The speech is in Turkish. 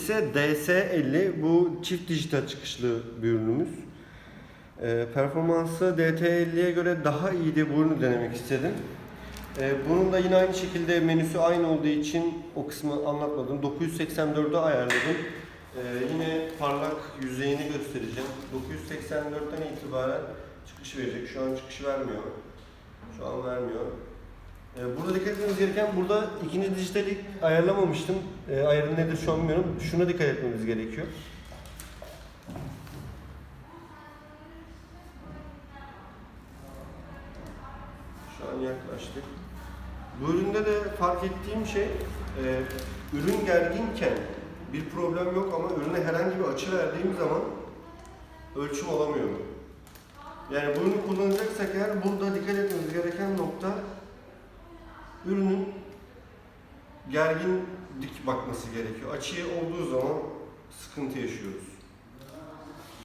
ise DS50. Bu çift dijital çıkışlı bir ürünümüz. Ee, performansı DT50'ye göre daha iyiydi. Bu ürünü denemek istedim. Ee, bunun da yine aynı şekilde menüsü aynı olduğu için o kısmı anlatmadım. 984'e ayarladım. Ee, yine parlak yüzeyini göstereceğim. 984'ten itibaren çıkış verecek. Şu an çıkış vermiyor. Şu an vermiyor. Ee, burada dikkat etmemiz gereken burada ikinci dijitali ayarlamamıştım. Ee, ayarı nedir şu an bilmiyorum. Şuna dikkat etmemiz gerekiyor. Şu an yaklaştık. Bu üründe de fark ettiğim şey e, ürün gerginken bir problem yok ama ürüne herhangi bir açı verdiğim zaman ölçüm alamıyorum. Yani bunu kullanacaksak eğer burada dikkat etmemiz gereken nokta ürünün gergin dik bakması gerekiyor. Açıya olduğu zaman sıkıntı yaşıyoruz.